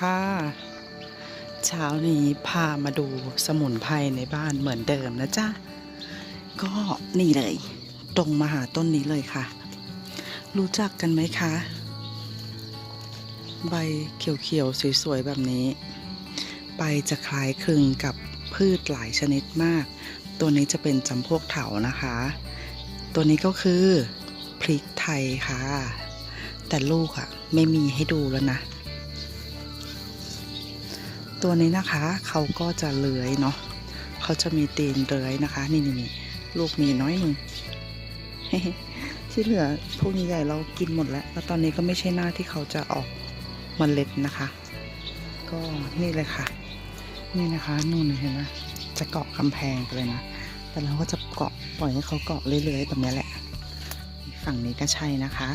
ค่ะเช้านี้พามาดูสมุนไพรในบ้านเหมือนเดิมนะจ๊ะ ก็นี่เลย ตรงมาหาต้นนี้เลยค่ะ รู้จักกันไหมคะ ใบเขียวๆ สวยๆ แบบนี้ ใบจะคล้ายคลึงกับพืชหลายชนิดมาก ตัวนี้จะเป็นจำพวกเถานะคะ ตัวนี้ก็คือพริกไทยค่ะ แต่ลูกอะไม่มีให้ดูแล้วนะ ตัวนี้นะคะ เขาก็จะเลื้อยเนาะเขาจะมีตีนเลื้อยนะคะ นี่นี่นี่ลูกมีน้อยหนึ่งที่เหลือพวกนี้ใหญ่เรากินหมดแล้ว แล้วตอนนี้ก็ไม่ใช่หน้าที่เขาจะออกมเมล็ดนะคะ ก็นี่เลยค่ะ นี่นะคะนู่นเห็นไหมจะเกาะกำแพงไปเลยนะ แต่เราก็จะเกาะปล่อยให้เขาเกาะเรื่อยๆแบบนี้แหละ ฝั่งนี้ก็ใช่นะคะ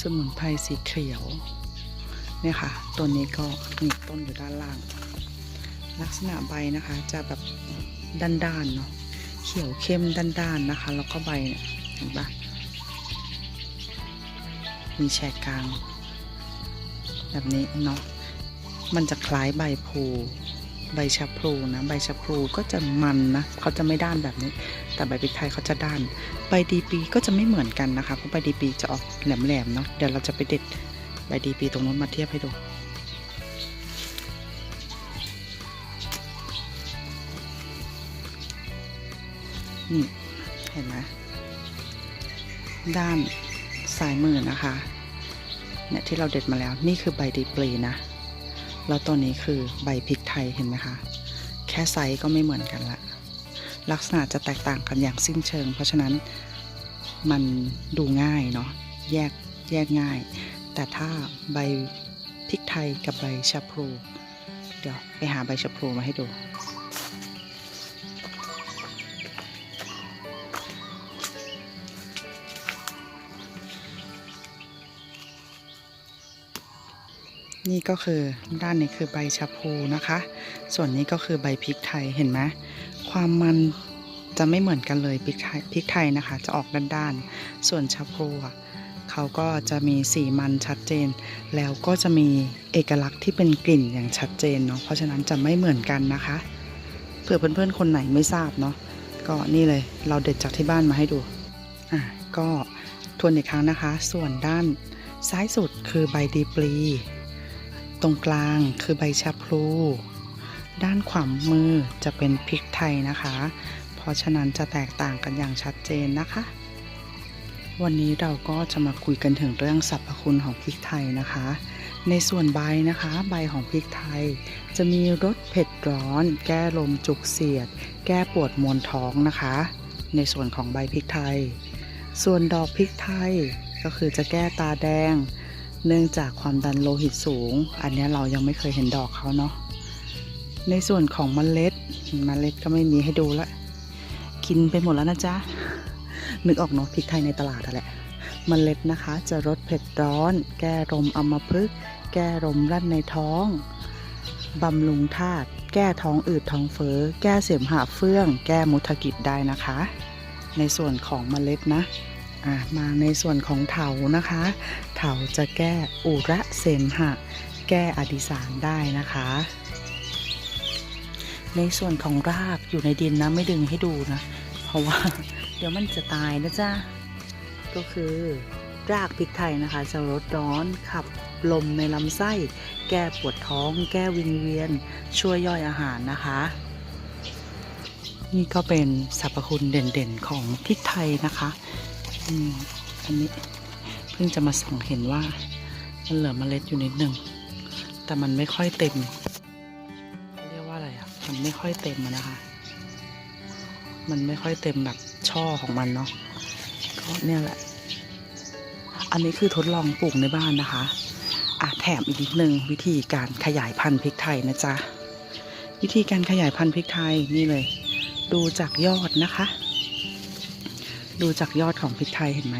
สมุนไพรสีเขียว เนี่ยค่ะต้นนี้ก็มีต้นอยู่ด้านล่าง ลักษณะใบนะคะจะแบบด้านๆเนาะเขียวเข้มด้านๆนะคะ แล้วก็ใบเนี่ยเห็นปะมีแฉกกลาง แบบนี้เนาะมันจะคล้ายใบพลูใบชะพลูนะ ใบชะพลูก็จะมันนะเขาจะไม่ด้านแบบนี้ แต่ใบพริกไทยเขาจะด้าน ใบดีปีก็จะไม่เหมือนกันนะคะ เพราะใบดีปีจะออกแหลมๆเนาะ เดี๋ยวเราจะไปเด็ด ใบดีปีตรงนู้นมาเทียบให้ดู นี่ เห็นไหมด้านซ้ายมือนะคะ เนี่ยที่เราเด็ดมาแล้วนี่คือใบดีปลีนะ แล้วตัวนี้คือใบพริกไทยเห็นไหมคะ แค่ไซส์ก็ไม่เหมือนกันละลักษณะจะแตกต่างกันอย่างสิ้นเชิง เพราะฉะนั้นมันดูง่ายเนาะแยกแยกง่าย แต่ถ้าใบพริกไทยกับใบชะพลู เดี๋ยวไปหาใบชะพลูมาให้ดูนี่ก็คือด้านนี้คือใบชะพลูนะคะ ส่วนนี้ก็คือใบพริกไทยเห็นไหมความมันจะไม่เหมือนกันเลยพริกไทยพริกไทยนะคะ จะออกด้านๆส่วนชะพลูอะ เขาก็จะมีสีมันชัดเจน แล้วก็จะมีเอกลักษณ์ที่เป็นกลิ่นอย่างชัดเจนเนาะเพราะฉะนั้นจะไม่เหมือนกันนะคะเผื่อเพื่อนๆคนไหนไม่ทราบเนาะก็นี่เลยเราเด็ดจากที่บ้านมาให้ดูอะก็ทวนอีกครั้งนะคะ ส่วนด้านซ้ายสุดคือใบดีปลีตรงกลางคือใบชะพลูด้านขวามือจะเป็นพริกไทยนะคะ เพราะฉะนั้นจะแตกต่างกันอย่างชัดเจนนะคะ วันนี้เราก็จะมาคุยกันถึงเรื่องสรรพคุณของพริกไทยนะคะ ในส่วนใบนะคะ ใบของพริกไทย จะมีรสเผ็ดร้อน แก้ลมจุกเสียด แก้ปวดมวนท้องนะคะ ในส่วนของใบพริกไทย ส่วนดอกพริกไทยก็คือจะแก้ตาแดง เนื่องจากความดันโลหิตสูง อันนี้เรายังไม่เคยเห็นดอกเขาเนาะในส่วนของเมล็ดเมล็ดก็ไม่มีให้ดูละกินไปหมดแล้วนะจ๊ะ นึกออกเนาะพริกไทยในตลาดอะแหละเมล็ดนะคะ จะรสเผ็ดร้อน แก้ลมอัมพฤกษ์แก้ลมรั่นในท้องบำรุงธาตุแก้ท้องอืดท้องเฟ้อแก้เสมหะเฟื่อง แก้มุทกิจได้นะคะ ในส่วนของเมล็ดนะมาในส่วนของเถานะคะ เถาจะแก้อุระเสมหะ แก้อดิสานได้นะคะ ในส่วนของรากอยู่ในดินนะไม่ดึงให้ดูนะ เพราะว่า เดี๋ยวมันจะตายนะจ๊ะ ก็คือรากพริกไทยนะคะจะลดร้อนขับลมในลำไส้ แก้ปวดท้อง แก้วิงเวียน ช่วยย่อยอาหารนะคะ นี่ก็เป็นสรรพคุณเด่นๆของพริกไทยนะคะอืมอันนี้เพิ่งจะมาส่องเห็นว่า มันเหลือเมล็ดอยู่นิดนึง แต่มันไม่ค่อยเต็มเขาเรียกว่าอะไรอะ มันไม่ค่อยเต็มนะคะ มันไม่ค่อยเต็มแบบ ช่อของมันเนาะก็เนี่ยแหละ อันนี้คือทดลองปลูกในบ้านนะคะอะแถมอีกนิดนึงวิธีการขยายพันธุ์พริกไทยนะจ๊ะ วิธีการขยายพันธุ์พริกไทยนี่เลย ดูจากยอดนะคะ ดูจากยอดของพริกไทยเห็นไหม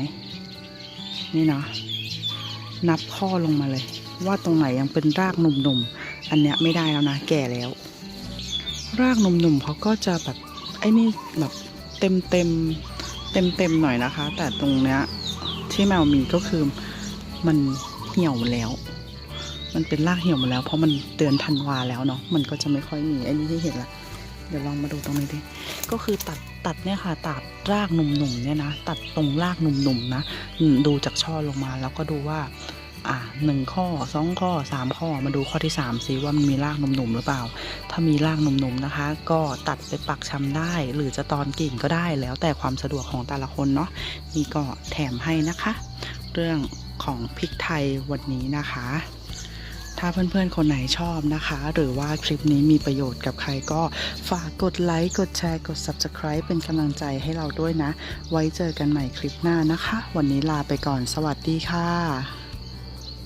นี่เนาะนับข้อลงมาเลย ว่าตรงไหนยังเป็นรากหนุ่มๆอันเนี้ยไม่ได้แล้วนะแก่แล้ว รากหนุ่มๆเขาก็จะแบบไอ้นี่แบบ เต็มเต็มเต็มเต็มหน่อยนะคะ แต่ตรงเนี้ยที่แมวมีก็คือมันเหี่ยวแล้ว มันเป็นรากเหี่ยวมดแล้ว เพราะมันเดือนธันวาแล้วเนาะมันก็จะไม่ค่อยมีไอ้นี่ที่เห็นละเดี๋ยวลองมาดูตรงนี้ดิก็คือตัดตัดเนี่ยค่ะ ตัดรากหนุ่มๆเนี่ยนะ ตัดตรงรากหนุ่มๆนะ ดูจากช่อลงมาแล้วก็ดูว่า อะหนึ่งข้อสองข้อสามข้อมาดูข้อที่สามซิว่ามันมีรากหนุ่มๆหรือเปล่า ถ้ามีรากหนุ่มๆนะคะ ก็ตัดไปปักชำได้ หรือจะตอนกิ่งก็ได้แล้วแต่ความสะดวกของแต่ละคนเนาะนี่ก็แถมให้นะคะ เรื่องของพริกไทยวันนี้นะคะถ้าเพื่อนๆ คนไหนชอบนะคะ หรือว่าคลิปนี้มีประโยชน์กับใครก็ฝากกดไลค์ กดแชร์ กด Subscribe เป็นกำลังใจให้เราด้วยนะ ไว้เจอกันใหม่คลิปหน้านะคะ วันนี้ลาไปก่อน สวัสดีค่ะ